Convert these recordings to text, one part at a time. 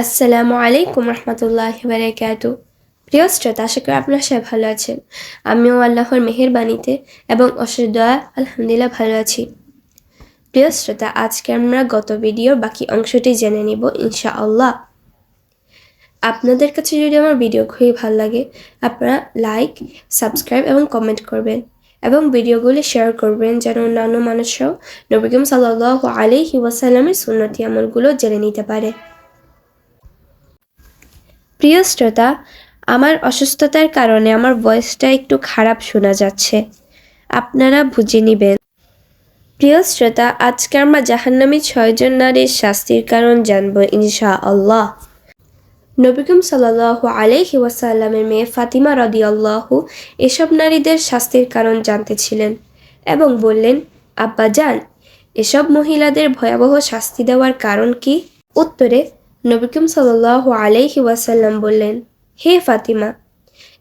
আসসালামু আলাইকুম রহমতুল্লাহ বারাকাতু। প্রিয় শ্রোতা, আশা করি আপনার সবাই ভালো আছেন। আমিও আল্লাহর মেহেরবানিতে এবং অশেষ দয়া, আলহামদুলিল্লাহ ভালো আছি। প্রিয় শ্রোতা, আজকে আমরা গত ভিডিওর বাকি অংশটি জেনে নিব ইনশাআল্লাহ। আপনাদের কাছে যদি আমার ভিডিও খুবই ভালো লাগে, আপনারা লাইক, সাবস্ক্রাইব এবং কমেন্ট করবেন এবং ভিডিওগুলি শেয়ার করবেন যেন অন্যান্য মানুষরাও নবীকম সাল্লাহ আলাইহি ওয়াসাল্লামের সুন্নতি আমলগুলো জেনে নিতে পারে। প্রিয় শ্রোতা, আমার অসুস্থতার কারণে আমার ভয়েসটা একটু খারাপ শোনা যাচ্ছে। আপনারা বুঝে নেবেন। প্রিয় শ্রোতা, আজকে আমরা জাহান্নামী ছয়জন নারীর শাস্তির কারণ জানব ইনশা আল্লাহ নবিকুম সাল্লাহ আলাইহি ওয়াসাল্লামের মেয়ে ফাতিমা রদি আল্লাহু এসব নারীদের শাস্তির কারণ জানতে ছিলেন এবং বললেন, আব্বা যান এসব মহিলাদের ভয়াবহ শাস্তি দেওয়ার কারণ কি? উত্তরে নবিকুম সাল্লাহ আলাইহি ওয়াসাল্লাম বললেন, হে ফাতিমা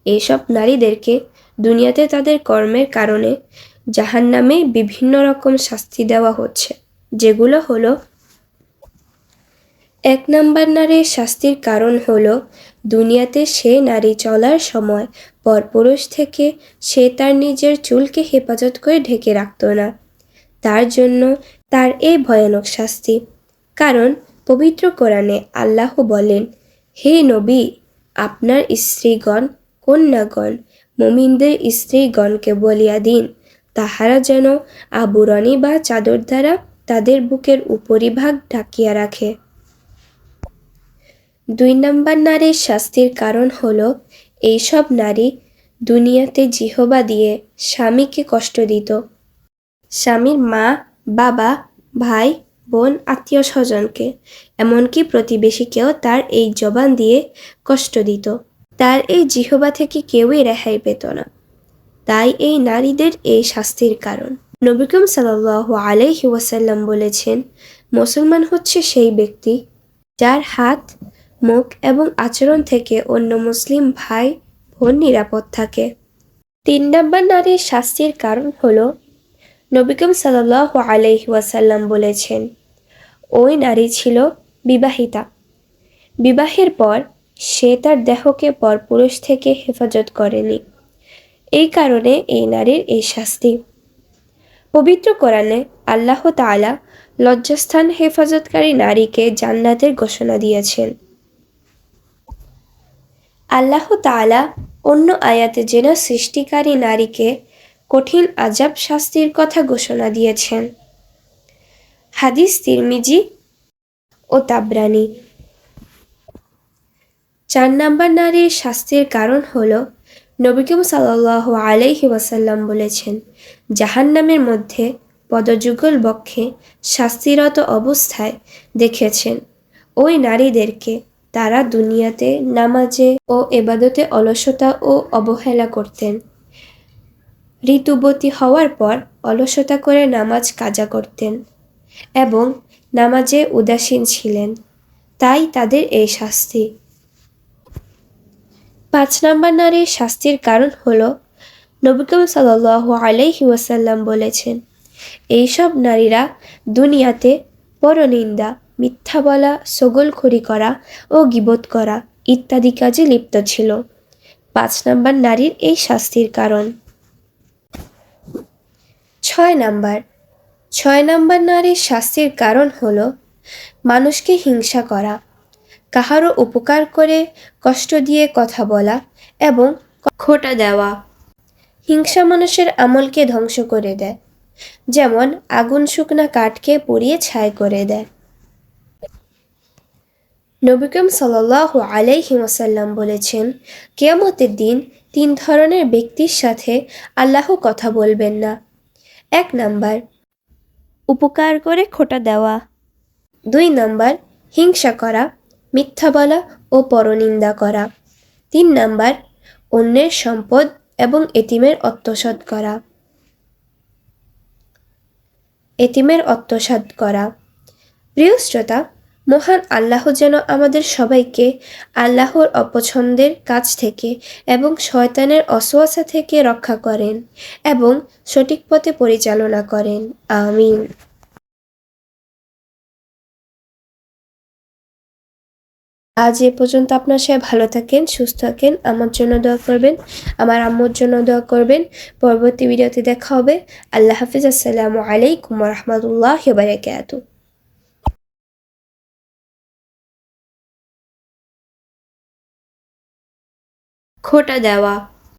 এইসব নারীদেরকে দুনিয়াতে তাদের কর্মের কারণে জাহান্নামে বিভিন্ন রকম শাস্তি দেওয়া হচ্ছে, যেগুলো হলো, এক নাম্বার নারীর শাস্তির কারণ হল দুনিয়াতে সে নারী চলার সময় পরপুরুষ থেকে সে তার নিজের চুলকে হেফাজত করে ঢেকে রাখত না। তার জন্য তার এই ভয়ানক শাস্তি। কারণ পবিত্র কোরআনে আল্লাহ বলেন, হে নবী, আপনার স্ত্রীগণ, কন্যাগণ, মুমিনদের স্ত্রীগণকে বলিয়া দিন, তাহারা যেন আবরণী বা চাদর দ্বারা তাদের বুকের উপরিভাগ ঢাকিয়া রাখে। দুই নম্বর নারীর শাস্তির কারণ হলো, এইসব নারী দুনিয়াতে জিহবা দিয়ে স্বামীকে কষ্ট দিত। স্বামীর মা, বাবা, ভাই বোন আত্মীয় স্বজনকে, এমনকি প্রতিবেশীকেও তার এই জবান দিয়ে কষ্ট দিত। তার এই জিহবা থেকে কেউই রেহাই পেত না। তাই এই নারীদের এই শাস্তির কারণ। নবিকম সাল্লাহ আলাইহি ওয়াসাল্লাম বলেছেন, মুসলমান হচ্ছে সেই ব্যক্তি যার হাত, মুখ এবং আচরণ থেকে অন্য মুসলিম ভাই বোন নিরাপদ থাকে। তিন নম্বর নারীর শাস্তির কারণ হলো নবিকম সাল্লাহ আলাইহি ওয়াসাল্লাম বলেছেন ওই নারী ছিল বিবাহিতা। বিবাহের পর সে তার দেহকে পরপুরুষ থেকে হেফাজত করেনি। এই কারণে এই নারীর এই শাস্তি। পবিত্র কোরআনে আল্লাহ তাআলা লজ্জাস্থান হেফাজতকারী নারীকে জান্নাতের ঘোষণা দিয়েছেন। আল্লাহ তাআলা অন্য আয়াতে যেন সৃষ্টিকারী নারীকে কঠিন আজাব শাস্তির কথা ঘোষণা দিয়েছেন। হাদিস, তিরমিজি ও তাবরানি। চার নাম্বার নারীর শাস্তির কারণ হল নবিকম সাল্লাহ আলাইহি ওয়াসাল্লাম বলেছেন, জাহান্নামের মধ্যে পদযুগল বক্ষে শাস্তিরত অবস্থায় দেখেছেন। ওই নারীদেরকে তারা দুনিয়াতে নামাজে ও এবাদতে অলসতা ও অবহেলা করতেন। ঋতুবতী হওয়ার পর অলসতা করে নামাজ কাজা করতেন। এবং নামাজে উদাসীন ছিলেন। তাই তাদের এই শাস্তি। পাঁচ নম্বর নারীর শাস্তির কারণ হল নবিকম সাল আলাইহি ওয়াসাল্লাম বলেছেন, এইসব নারীরা দুনিয়াতে পরনিন্দা, মিথ্যা বলা, সগলখড়ি করা ও গিবোধ করা ইত্যাদি কাজে লিপ্ত ছিল। পাঁচ নম্বর নারীর এই শাস্তির কারণ। ছয় নাম্বার ছয় নাম্বার নারীর শাস্তির কারণ হল মানুষকে হিংসা করা, কাহারও উপকার করে কষ্ট দিয়ে কথা বলা এবং খোটা দেওয়া। হিংসা মানুষের আমলকে ধ্বংস করে দেয়, যেমন আগুন শুকনা কাঠকে পুড়িয়ে ছাই করে দেয়। নবিকম সাল্লাহ আলাইহি ওয়াসাল্লাম বলেছেন, কেয়ামতের দিন তিন ধরনের ব্যক্তির সাথে আল্লাহ কথা বলবেন না। এক নাম্বার উপকার করে খোটা দেওয়া। দুই নম্বর, হিংসা করা, মিথ্যা বলা ও পরনিন্দা করা। তিন নম্বর, অন্যের সম্পদ এবং এতিমের আত্মসাৎ করা। এতিমের আত্মসাৎ করা। প্রিয় শ্রোতা মহান আল্লাহ যেন আমাদের সবাইকে আল্লাহর অপছন্দের কাজ থেকে এবং শয়তানের অসোয়াশা থেকে রক্ষা করেন এবং সঠিক পথে পরিচালনা করেন। আমিন। আজ এ পর্যন্ত আপনার সবাই ভালো থাকেন, সুস্থ থাকেন, আমার জন্য দোয়া করবেন, আমার আম্মুর জন্য দোয়া করবেন। পরবর্তী ভিডিওতে দেখা হবে। আল্লাহ হাফিজ। আসসালামু আলাইকুম রহমতুল্লাহ বারাকাতু খোটা দেওয়া।